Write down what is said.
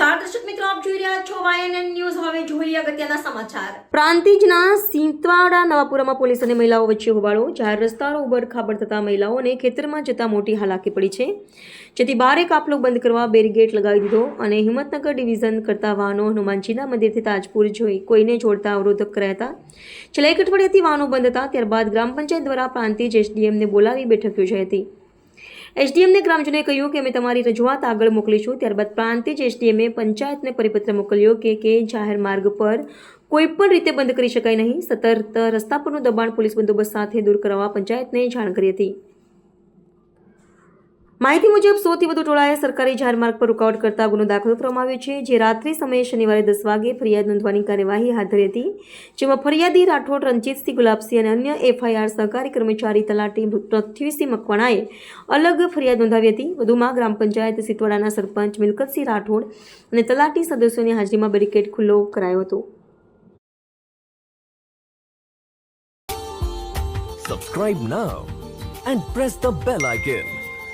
રહ્યા છો YNN news હવે જોઈએ અગત્યના સમાચાર. પ્રાંતિજના સિંતવાડા, નવાપુરામાં પોલીસ અને મહિલાઓ વચ્ચે હોબાળો. જાહેર રસ્તાઓ ઉપર ખાબડ થતા મહિલાઓને ખેતરમાં જતા મોટી હાલાકી પડી છે. જેથી બારે કાફલો બંધ કરવા બેરીગેટ લગાવી દીધો અને હિંમતનગર ડિવિઝન કરતા વાહનો હનુમાનજીના મંદિરથી તાજપુર જોઈ કોઈને જોડતા અવરોધક કર્યા હતા. છેલ્લા એક અઠવાડિયાથી વાહનો બંધ હતા. ત્યારબાદ ગ્રામ પંચાયત દ્વારા પ્રાંતિજ એસડીએમને બોલાવી બેઠક યોજાઈ હતી. એસડીએમને ગ્રામજનોએ કહ્યું કે અમે તમારી રજૂઆત આગળ મોકલીશું. ત્યારબાદ પ્રાંતિજ એસડીએમે પંચાયતને પરિપત્ર મોકલ્યો કે કે જાહેર માર્ગ પર કોઈપણ રીતે બંધ કરી શકાય નહીં. સતત રસ્તા પરનું દબાણ પોલીસ બંદોબસ્ત સાથે દૂર કરવા પંચાયતને જાણ કરી હતી. માહિતી મુજબ સોથી વધુ ટોળાએ સરકારી જાહેરમાર્ગ પર રૂકાવટ કરતા ગુનો દાખલ કરવામાં આવ્યો છે, જે રાત્રિ સમયે શનિવારે દસ વાગે ફરિયાદ નોંધવાની કાર્યવાહી હાથ ધરી હતી, જેમાં ફરિયાદી રાઠોડ, રણજીતસિંહ ગુલાબસિંહ અને અન્ય એફઆઈઆર સહકારી કર્મચારી તલાટી પૃથ્વીસિંહ મકવાણાએ અલગ ફરિયાદ નોંધાવી હતી વધુમાં ગ્રામ પંચાયત સિતવાડાના સરપંચ મિલકતસિંહ રાઠોડ અને તલાટી સદસ્યોની હાજરીમાં બેરિકેડ ખુલ્લો કરાયો હતો Subscribe now and press the bell icon.